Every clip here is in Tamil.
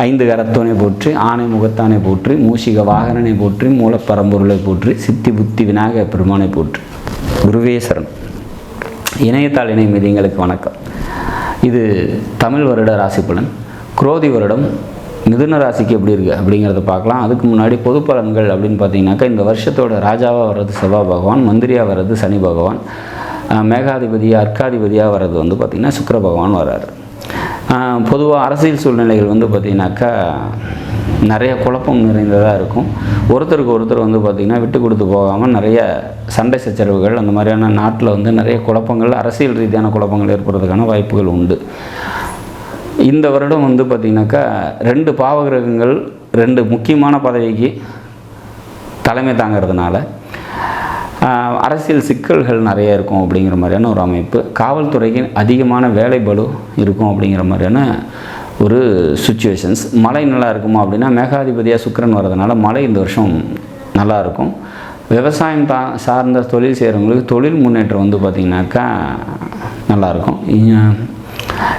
ஐந்து கரத்தோனை போற்றி ஆணை முகத்தானை போற்றி மூஷிக வாகனனை போற்றி மூலப்பரம்பொருளை போற்றி சித்தி புத்தி விநாயக பெருமானை போற்றி. குருவேசரன் இணையத்தாள் இணை மீதிங்களுக்கு வணக்கம். இது தமிழ் வருட ராசி பலன். குரோதி வருடம் மிதுன ராசிக்கு எப்படி இருக்குது அப்படிங்கிறத பார்க்கலாம். அதுக்கு முன்னாடி பொது பலன்கள் அப்படின்னு பார்த்தீங்கன்னாக்கா இந்த வருஷத்தோட ராஜாவாக வர்றது செவ்வாய் பகவான் மந்திரியாக வர்றது சனி பகவான். மேகாதிபதியாக அர்க்காதிபதியாக வர்றது வந்து பார்த்திங்கன்னா சுக்கர பகவான் வர்றாரு. பொதுவாக அரசியல் சூழ்நிலைகள் வந்து பார்த்திங்கனாக்கா நிறைய குழப்பம் நிறைந்ததாக இருக்கும். ஒருத்தருக்கு ஒருத்தர் வந்து பார்த்திங்கன்னா விட்டு கொடுத்து போகாமல் நிறைய சண்டை சச்சரவுகள் அந்த மாதிரியான நாட்டில் வந்து நிறைய குழப்பங்கள் அரசியல் ரீதியான குழப்பங்கள் ஏற்படுறதுக்கான வாய்ப்புகள் உண்டு. இந்த வருடம் வந்து பார்த்திங்கனாக்கா ரெண்டு பாவகிரகங்கள் ரெண்டு முக்கியமான பதவிக்கு தலைமை தாங்கிறதுனால அரசியல் சிக்கல்கள் நிறைய இருக்கும் அப்படிங்கிற மாதிரியான ஒரு அமைப்பு. காவல்துறைக்கு அதிகமான வேலைபலு இருக்கும் அப்படிங்கிற மாதிரியான ஒரு சுச்சுவேஷன்ஸ் மழை நல்லா இருக்குமா அப்படின்னா மேகாதிபதியாக சுக்கிரன் வர்றதுனால மழை இந்த வருஷம் நல்லாயிருக்கும் விவசாயம் தா சார்ந்த தொழில் செய்கிறவங்களுக்கு தொழில் முன்னேற்றம் வந்து பார்த்திங்கனாக்கா நல்லாயிருக்கும்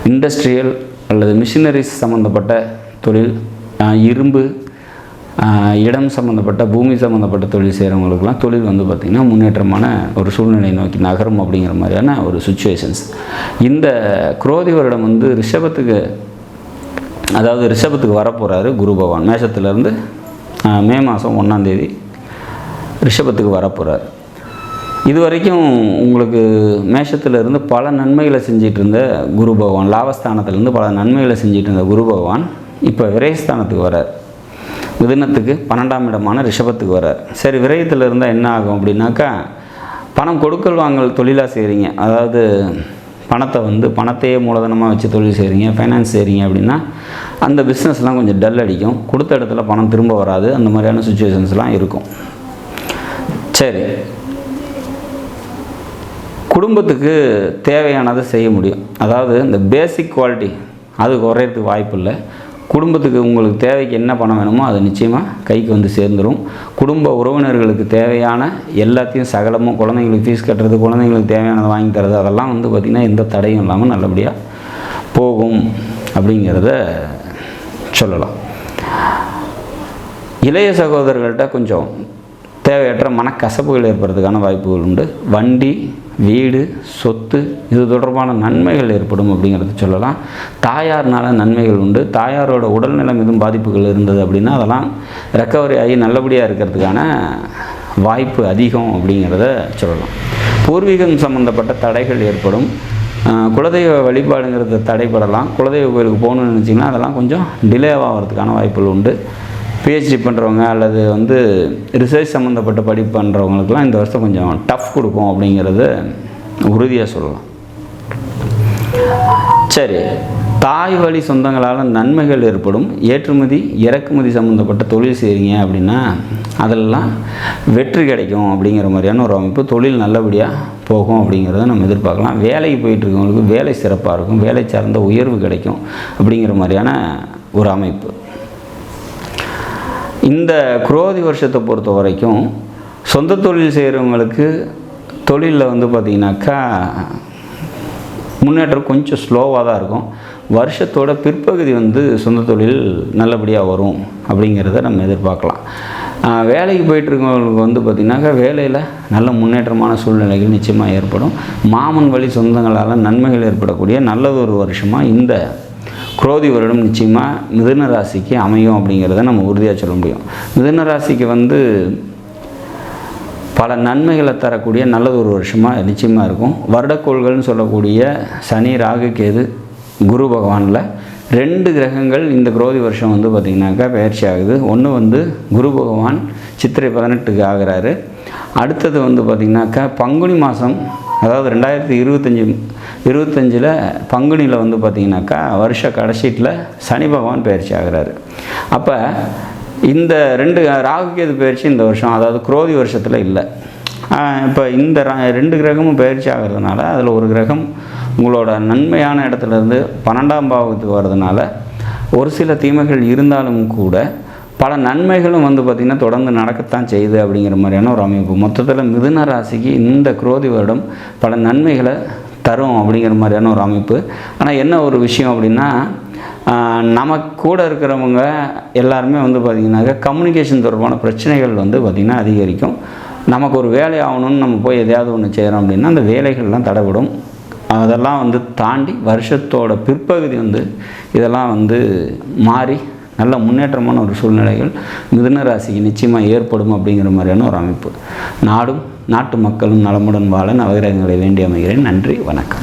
இண்டஸ்ட்ரியல் அல்லது மிஷினரிஸ் சம்மந்தப்பட்ட தொழில் இரும்பு இடம் சம்மந்தப்பட்ட பூமி சம்மந்தப்பட்ட தொழில் செய்கிறவங்களுக்குலாம் தொழில் வந்து பார்த்திங்கன்னா முன்னேற்றமான ஒரு சூழ்நிலை நோக்கி நகரும் அப்படிங்கிற மாதிரியான ஒரு சுச்சுவேஷன்ஸ் இந்த குரோதி வருடம் வந்து ரிஷபத்துக்கு அதாவது ரிஷபத்துக்கு வரப்போகிறாரு குரு பகவான். மேஷத்துலேருந்து மே மாதம் ஒன்றாந்தேதி ரிஷபத்துக்கு வரப்போகிறார் இது வரைக்கும் உங்களுக்கு மேஷத்துலேருந்து பல நன்மைகளை செஞ்சிட்டு இருந்த குரு பகவான் லாபஸ்தானத்திலேருந்து பல நன்மைகளை செஞ்சிட்டு இருந்த குரு பகவான் இப்போ விரயஸ்தானத்துக்கு வரார் மிதுனத்துக்கு பன்னெண்டாம் இடமான ரிஷபத்துக்கு வரார் சரி விரயத்தில் இருந்தால் என்ன ஆகும் அப்படின்னாக்கா பணம் கொடுக்கல் வாங்கல் தொழிலாக செய்கிறீங்க அதாவது பணத்தை வந்து பணத்தையே மூலதனமாக வச்சு தொழில் செய்கிறீங்க ஃபைனான்ஸ் செய்கிறீங்க அப்படின்னா அந்த பிஸ்னஸ்லாம் கொஞ்சம் டல் அடிக்கும். கொடுத்த இடத்துல பணம் திரும்ப வராது. அந்த மாதிரியான சுச்சுவேஷன்ஸ்லாம் இருக்கும். சரி. குடும்பத்துக்கு தேவையானதை செய்ய முடியும். அதாவது இந்த பேசிக் குவாலிட்டி அது குறையிறதுக்கு வாய்ப்பு இல்லை குடும்பத்துக்கு உங்களுக்கு தேவைக்கு என்ன பணம் வேணுமோ அது நிச்சயமாக கைக்கு வந்து சேர்ந்துடும் குடும்ப உறவினர்களுக்கு தேவையான எல்லாத்தையும் சகலமும் குழந்தைங்களுக்கு ஃபீஸ் கட்டுறது குழந்தைங்களுக்கு தேவையானதை வாங்கி தரது அதெல்லாம் வந்து பார்த்திங்கன்னா எந்த தடையும் இல்லாமல் நல்லபடியாக போகும் அப்படிங்கிறத சொல்லலாம். இளைய சகோதரர்கள்ட்ட கொஞ்சம் தேவையற்ற மனக்கசப்புகள் ஏற்படுறதுக்கான வாய்ப்புகள் உண்டு. வண்டி வீடு சொத்து இது தொடர்பான நன்மைகள் ஏற்படும் அப்படிங்கிறத சொல்லலாம். தாயார்னால நன்மைகள் உண்டு. தாயாரோட உடல்நலம் எதுவும் பாதிப்புகள் இருந்தது அப்படின்னா அதெல்லாம் ரெக்கவரி ஆகி நல்லபடியாக இருக்கிறதுக்கான வாய்ப்பு அதிகம் அப்படிங்கிறத சொல்லலாம். பூர்வீகம் சம்மந்தப்பட்ட தடைகள் ஏற்படும். குலதெய்வ வழிபாடுங்கிறது தடைப்படலாம் குலதெய்வ கோயிலுக்கு போகணும்னு நினச்சிங்கன்னா அதெல்லாம் கொஞ்சம் டிலே ஆகிறதுக்கான வாய்ப்புகள் உண்டு. பிஹெச்டி பண்ணுறவங்க அல்லது வந்து ரிசர்ச் சம்மந்தப்பட்ட படிப்பு பண்ணுறவங்களுக்குலாம் இந்த வருஷம் கொஞ்சம் டஃப் கொடுக்கும் அப்படிங்கிறது உறுதியாக சொல்லலாம். சரி தாய் வழி சொந்தங்களால் நன்மைகள் ஏற்படும். ஏற்றுமதி இறக்குமதி சம்மந்தப்பட்ட தொழில் செய்கிறீங்க அப்படின்னா அதெல்லாம் வெற்றி கிடைக்கும் அப்படிங்கிற மாதிரியான ஒரு அமைப்பு தொழில் நல்லபடியாக போகும் அப்படிங்கிறத நம்ம எதிர்பார்க்கலாம். வேலைக்கு போயிட்டு இருக்கவங்களுக்கு வேலை சிறப்பாக இருக்கும். வேலை சார்ந்த உயர்வு கிடைக்கும் அப்படிங்கிற மாதிரியான ஒரு அமைப்பு. இந்த குரோதி வருஷத்தை பொறுத்த வரைக்கும் சொந்த தொழில் செய்கிறவங்களுக்கு தொழிலில் வந்து பார்த்திங்கனாக்கா முன்னேற்றம் கொஞ்சம் ஸ்லோவாக தான் இருக்கும். வருஷத்தோட பிற்பகுதி வந்து சொந்த தொழில் நல்லபடியாக வரும் அப்படிங்கிறத நம்ம எதிர்பார்க்கலாம். வேலைக்கு போயிட்டுருக்கவங்களுக்கு வந்து பார்த்திங்கனாக்கா வேலையில் நல்ல முன்னேற்றமான சூழ்நிலைகள் நிச்சயமாக ஏற்படும். மாமன் வழி சொந்தங்களால் நன்மைகள் ஏற்படக்கூடிய நல்லது ஒரு வருஷமாக இந்த குரோதி வருடம் நிச்சயமாக மிதுன ராசிக்கு அமையும் அப்படிங்கிறத நம்ம உறுதியாக சொல்ல முடியும். மிதுன ராசிக்கு வந்து பல நன்மைகளை தரக்கூடிய நல்லது ஒரு வருஷமாக நிச்சயமாக இருக்கும். வருடக்கோள்கள்னு சொல்லக்கூடிய சனி ராகு கேது குரு பகவானில் ரெண்டு கிரகங்கள் இந்த குரோதி வருஷம் வந்து பார்த்திங்கனாக்கா பயிற்சி ஆகுது. ஒன்று வந்து குரு பகவான் சித்திரை பதினெட்டுக்கு ஆகிறாரு. அடுத்தது வந்து பார்த்திங்கனாக்கா பங்குனி மாதம் அதாவது ரெண்டாயிரத்தி இருபத்தஞ்சி இருபத்தஞ்சில் பங்குனியில் வந்து பார்த்திங்கனாக்கா வருஷ கடைசீட்டில் சனி பகவான் பயிற்சி ஆகிறாரு. அப்போ இந்த ரெண்டு ராகுகேது பயிற்சி இந்த வருஷம் அதாவது குரோதி வருஷத்தில் இல்லை. இப்போ இந்த ரெண்டு கிரகமும் பயிற்சி ஆகிறதுனால அதில் ஒரு கிரகம் உங்களோட நன்மையான இடத்துல இருந்து பன்னெண்டாம் பாவத்துக்கு வர்றதுனால ஒரு சில தீமைகள் இருந்தாலும் கூட பல நன்மைகளும் வந்து பார்த்திங்கன்னா தொடர்ந்து நடக்கத்தான் செய்யுது அப்படிங்கிற மாதிரியான ஒரு அமைப்பு. மொத்தத்தில் மிதுன ராசிக்கு இந்த குரோதி வருடம் பல நன்மைகளை தரும் அப்படிங்கிற மாதிரியான ஒரு அமைப்பு. ஆனால் என்ன ஒரு விஷயம் அப்படின்னா ஆஹ் நமக்கு கூட இருக்கிறவங்க எல்லாருமே வந்து பார்த்திங்கனாக்கா கம்யூனிகேஷன் தொடர்பான பிரச்சனைகள் வந்து பார்த்திங்கன்னா அதிகரிக்கும். நமக்கு ஒரு வேலை ஆகணும்னு நம்ம போய் எதையாவது ஒன்று செய்கிறோம் அப்படின்னா அந்த வேலைகள்லாம் தடைபடும். அதெல்லாம் வந்து தாண்டி வருஷத்தோட பிற்பகுதி வந்து இதெல்லாம் வந்து மாறி நல்ல முன்னேற்றமான ஒரு சூழ்நிலைகள் மிதுன ராசிக்கு நிச்சயமாக ஏற்படும் அப்படிங்கிற மாதிரியான ஒரு அமைப்பு. நாடும் நாட்டு மக்களும் நலமுடன் வாழ நவகிரகங்களை வேண்டி அமைகிறேன். நன்றி வணக்கம்.